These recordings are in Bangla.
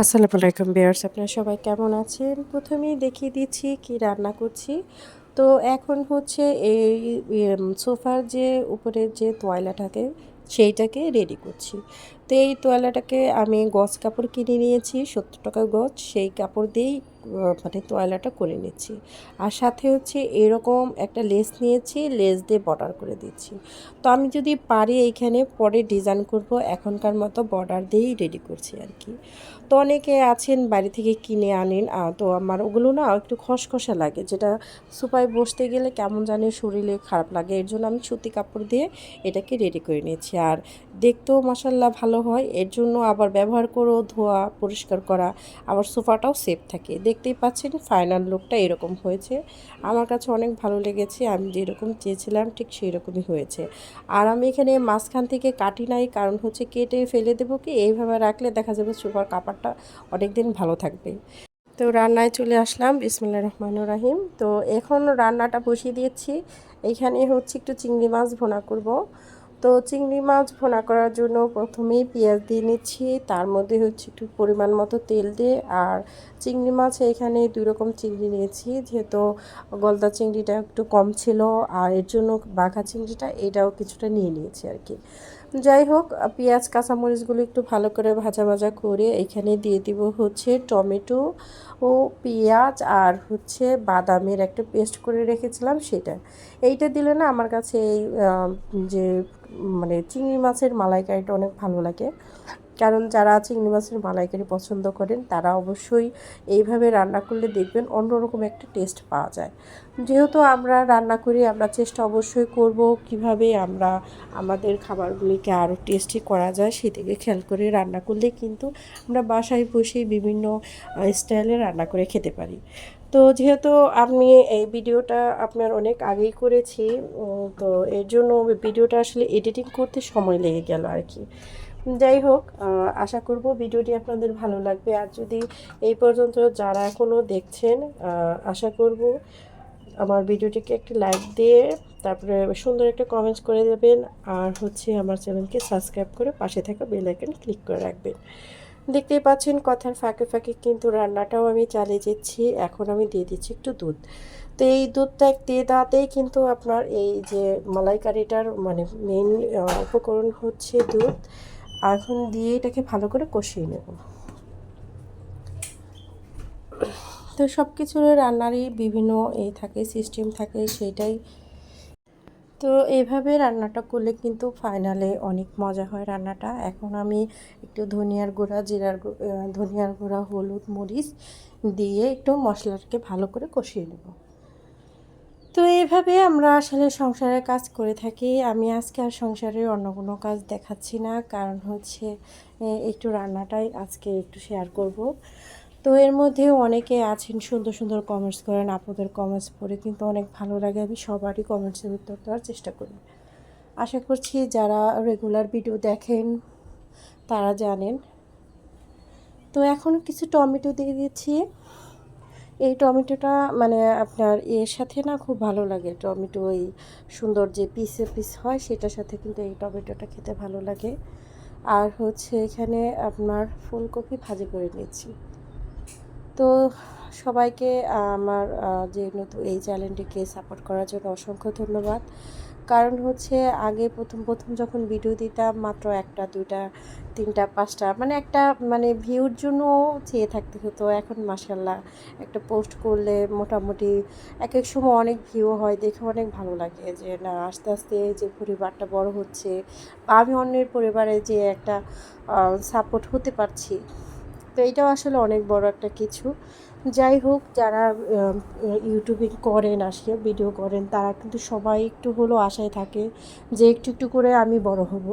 আসসালামু আলাইকুম বিয়ার্স আপনারা সবাই কেমন আছেন? প্রথমেই দেখিয়ে দিচ্ছি কি রান্না করছি। তো এখন হচ্ছে এই সোফার যে উপরের যে তোয়লা থাকে সেইটাকে রেডি করছি। তো এই তোয়ালাটাকে আমি গছ কাপড় কিনে নিয়েছি, সত্তর টাকা গছ, সেই কাপড় দিয়েই মানে তোয়ালাটা করে নিচ্ছি। আর সাথে হচ্ছে এরকম একটা লেস নিয়েছি, লেস দিয়ে বর্ডার করে দিচ্ছি। তো আমি যদি পারি এইখানে, পরে ডিজাইন করব, এখনকার মতো বর্ডার দিয়েই রেডি করছি আর কি। তো অনেকে আছেন বাড়ি থেকে কিনে আনেন তো আমার ওগুলো না একটু খসখসা লাগে, যেটা সুপায় বসতে গেলে কেমন জানি শরীরে খারাপ লাগে, এর জন্য আমি সুতি কাপড় দিয়ে এটাকে রেডি করে নিয়েছি। আর দেখতেও মশাল্লা ভালো হয়, এর জন্য আবার ব্যবহার করেও ধোয়া, পরিষ্কার করা, আবার সোফাটাও সেফ থাকে। দেখতেই পাচ্ছেন ফাইনাল লুকটা এরকম হয়েছে। আমার কাছে অনেক ভালো লেগেছে, আমি যেরকম চেয়েছিলাম ঠিক সেই রকমই হয়েছে। আর আমি এখানে মাঝখান থেকে কাটি নাই, কারণ হচ্ছে কেটে ফেলে দেবো কি, এইভাবে রাখলে দেখা যাবে সোফার কাপড়টা অনেক দিন ভালো থাকবে। তো রান্নায় চলে আসলাম, বিসমুল্লাহ রহমান রাহিম। তো এখন রান্নাটা বসিয়ে দিয়েছি এইখানে হচ্ছে একটু চিংড়ি মাছ ভোনা করব। তো চিংড়ি মাছ ভোনা করার জন্য প্রথমেই পেঁয়াজ দিয়ে নিচ্ছি, তার মধ্যে হচ্ছে একটু পরিমাণ মতো তেল দিয়ে, আর চিংড়ি মাছ, এখানে দুই রকম চিংড়ি নিয়েছি। যেহেতু গলদা চিংড়িটা একটু কম ছিল, আর এর জন্য বাঘা চিংড়িটা, এটাও কিছুটা নিয়ে নিয়েছি আর কি যাই হোক, পেঁয়াজ, কাঁচামরিচগুলো একটু ভালো করে ভাজা ভাজা করে এখানে দিয়ে দিব হচ্ছে টমেটো ও পেঁয়াজ, আর হচ্ছে বাদামের একটা পেস্ট করে রেখেছিলাম সেটা। এইটা দিলে না আমার কাছে এই যে মানে চিংড়ি মাছের মালাইকারিটা অনেক ভালো লাগে। কারণ যারা চিংড়ি মাছের মালাইকারি পছন্দ করেন, তারা অবশ্যই এইভাবে রান্না করলে দেখবেন অন্যরকম একটা টেস্ট পাওয়া যায়। যেহেতু আমরা রান্না করি, আমরা চেষ্টা অবশ্যই করব কীভাবে আমরা আমাদের খাবারগুলিকে আরও টেস্টি করা যায় সেদিকে খেয়াল করে রান্না করলে কিন্তু আমরা বাসায় বসেই বিভিন্ন স্টাইলে রান্না করে খেতে পারি। তো যেহেতু আমি এই ভিডিওটা আপনার অনেক আগেই করেছি তো এর জন্য ভিডিওটা আসলে এডিটিং করতে সময় লেগে গেল আর কি। যাই হোক আশা করব ভিডিওটি আপনাদের ভালো লাগবে। আর যদি এই পর্যন্ত যারা এখনও দেখছেন আশা করব আমার ভিডিওটিকে একটি লাইক দিয়ে তারপরে সুন্দর একটা কমেন্টস করে দেবেন। আর হচ্ছে আমার চ্যানেলকে সাবস্ক্রাইব করে পাশে থাকা বেল আইকন ক্লিক করে রাখবেন। দেখতেই পাচ্ছেন কথার ফাঁকে ফাঁকে কিন্তু রান্নাটাও আমি চালিয়ে যাচ্ছি এখন আমি দিয়ে দিচ্ছি একটু দুধ। তো এই দুধটা দিয়ে দেওয়াতেই কিন্তু আপনার এই যে মালাইকারিটার মানে মেন উপকরণ হচ্ছে দুধ। এখন দিয়ে এটাকে ভালো করে কষিয়ে নেব। তো সব কিছুর রান্নারই বিভিন্ন এই থাকে সিস্টেম থাকে সেইটাই। তো এইভাবে রান্নাটা করলে কিন্তু ফাইনালে অনেক মজা হয় রান্নাটা। এখন আমি একটু ধনিয়ার গুঁড়া, জিরার ধনিয়ার গুঁড়া, হলুদ, মরিচ দিয়ে একটু মশলাটাকে ভালো করে কষিয়ে নেব। তো এইভাবে আমরা আসলে সংসারের কাজ করে থাকি। আমি আজকে আর সংসারের অন্য কোনো কাজ দেখাচ্ছি না। কারণ হচ্ছে একটু রান্নাটাই আজকে একটু শেয়ার করব। তো এর মধ্যে অনেকে আছেন, সুন্দর সুন্দর কমেন্টস করেন, আপনাদের কমেন্টস পড়ে কিন্তু অনেক ভালো লাগে। আমি সবারই কমেন্টসের উত্তর দেওয়ার চেষ্টা করি। আশা করছি যারা রেগুলার ভিডিও দেখেন, তারা জানেন। তো এখন কিছু টমেটো দিয়ে দিচ্ছি। এই টমেটোটা মানে আপনার এর সাথে না খুব ভালো লাগে। টমেটো ওই সুন্দর যে পিসে পিস হয়, সেটার সাথে কিন্তু এই টমেটোটা খেতে ভালো লাগে। আর হচ্ছে এখানে আপনার ফুলকপি ভাজি করে নিচ্ছি তো সবাইকে আমার যে নতুন এই চ্যানেলটিকে সাপোর্ট করার জন্য অসংখ্য ধন্যবাদ। কারণ হচ্ছে আগে প্রথম প্রথম যখন ভিডিও দিতাম, মাত্র একটা, দুইটা, তিনটা, পাঁচটা মানে একটা মানে ভিউর জন্য চেয়ে থাকতে হতো। এখন মাসাল্লাহ একটা পোস্ট করলে মোটামুটি এক এক সময় অনেক ভিউ হয়, দেখে অনেক ভালো লাগে যে, না, আস্তে আস্তে যে পরিবারটা বড় হচ্ছে বা আমি অন্যের পরিবারে যে একটা সাপোর্ট হতে পারছি। তো এটাও আসলে অনেক বড় একটা কিছু। যাই হোক, যারা ইউটিউবিং করেন আসে ভিডিও করেন, তারা কিন্তু সবাই একটু হলেও আশায় থাকে যে একটু একটু করে আমি বড় হব।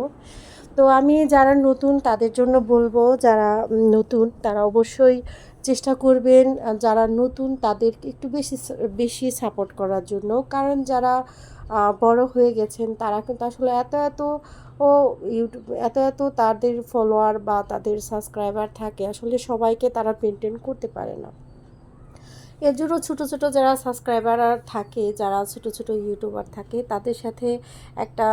তো আমি যারা নতুন, তাদের জন্য বলব, যারা নতুন, তারা অবশ্যই চেষ্টা করবেন যারা নতুন, তাদেরকে একটু বেশি বেশি সাপোর্ট করার জন্য। কারণ যারা বড় হয়ে গেছেন, তারা কিন্তু আসলে এত এত, ও, ইউটিউব, এত এত তাদের ফলোয়ার বা তাদের সাবস্ক্রাইবার থাকে, আসলে সবাইকে তারা মেনটেন করতে পারে না। এর জন্য ছোটো ছোটো যারা সাবস্ক্রাইবার থাকে, যারা ছোটো ছোটো ইউটিউবার থাকে, তাদের সাথে একটা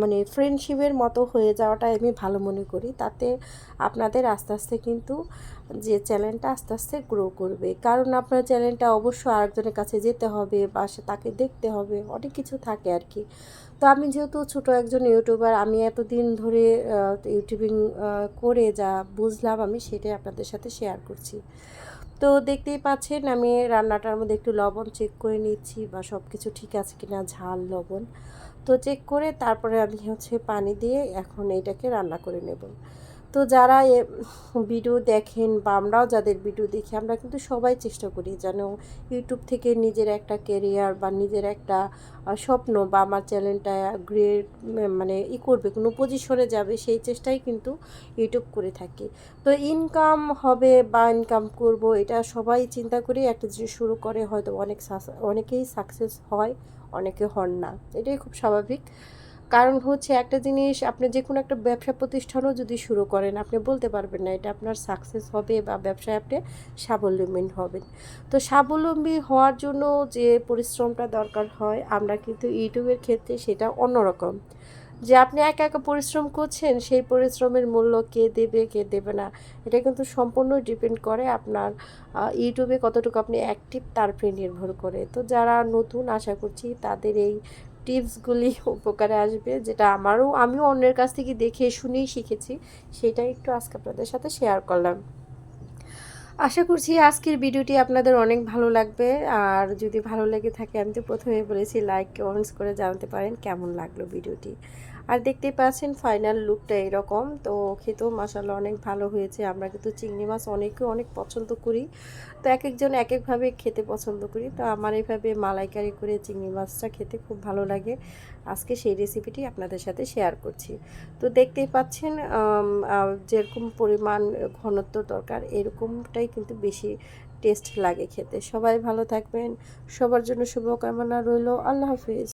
মানে ফ্রেন্ডশিপের মতো হয়ে যাওয়াটা আমি ভালো মনে করি। তাতে আপনাদের আস্তে আস্তে কিন্তু যে চ্যানেলটা আস্তে আস্তে গ্রো করবে। কারণ আপনার চ্যানেলটা অবশ্য আরেকজনের কাছে যেতে হবে বা সে তাকে দেখতে হবে, অনেক কিছু থাকে আর কি তো আমি যেহেতু ছোট একজন ইউটিউবার আমি এতদিন ধরে ইউটিউবিং করে যা বুঝলাম আমি, সেটাই আপনাদের সাথে শেয়ার করছি। তো দেখতেই পাচ্ছেন, আমি রান্নাটার মধ্যে একটু লবণ চেক করে নিচ্ছি বা সব কিছু ঠিক আছে কি না ঝাল, লবণ। তো চেক করে তারপরে আমি হচ্ছে পানি দিয়ে এখন এইটাকে রান্না করে নেব। তো যারা ভিডিও দেখেন বা আমরাও যাদের ভিডিও দেখি, আমরা কিন্তু সবাই চেষ্টা করি যেন ইউটিউব থেকে নিজের একটা কেরিয়ার বা নিজের একটা স্বপ্ন বা আমার চ্যানেলটা গ্রেড মানে ই করবে, কোনো পজিশনে যাবে, সেই চেষ্টাই কিন্তু ইউটিউব করে থাকি। তো ইনকাম হবে বা ইনকাম করব, এটা সবাই চিন্তা করে একটা জিনিস শুরু করে, হয়তো অনেক অনেকেই সাকসেস হয়, অনেকে হন না। এটাই খুব স্বাভাবিক। কারণ হচ্ছে একটা জিনিস, আপনি যে কোনো একটা ব্যবসা প্রতিষ্ঠানও যদি শুরু করেন, আপনি বলতে পারবেন না এটা আপনার সাকসেস হবে বা ব্যবসায় আপনি স্বাবলম্বী হবেন। তো স্বাবলম্বী হওয়ার জন্য যে পরিশ্রমটা দরকার হয়, আমরা কিন্তু ইউটিউবের ক্ষেত্রে সেটা অন্যরকম। যে আপনি একা একা পরিশ্রম করছেন, সেই পরিশ্রমের মূল্য কে দেবে কে দেবে না, এটা কিন্তু সম্পূর্ণ ডিপেন্ড করে আপনার ইউটিউবে কতটুকু আপনি অ্যাক্টিভ তার উপরে নির্ভর করে। তো যারা নতুন, আশা করছি তাদের এই টিপসগুলি উপকারে আসবে, যেটা আমারও, আমিও অন্যের কাছ থেকে দেখে শুনেই শিখেছি সেটা একটু আজকে আপনাদের সাথে শেয়ার করলাম। আশা করছি আজকের ভিডিওটি আপনাদের অনেক ভালো লাগবে, আর যদি ভালো লেগে থাকে, আমি তো প্রথমে বলেছি লাইক কমেন্টস করে জানাতে পারেন কেমন লাগল ভিডিওটি আর দেখতেই পাচ্ছেন ফাইনাল লুকটা এরকম। তো খেতেও মাসাল্লাহ অনেক ভালো হয়েছে। আমরা কিন্তু চিংড়ি মাছ অনেকে অনেক পছন্দ করি। তো এক একজন এক একভাবে খেতে পছন্দ করি। তো আমার এইভাবে মালাইকারি করে চিংড়ি মাছটা খেতে খুব ভালো লাগে। আজকে সেই রেসিপিটি আপনাদের সাথে শেয়ার করছি। তো দেখতেই পাচ্ছেন যেরকম পরিমাণ ঘনত্ব দরকার, এরকমটাই কিন্তু বেশি টেস্ট লাগে খেতে। সবাই ভালো থাকবেন। সবার জন্য শুভকামনা রইল। আল্লাহ হাফিজ।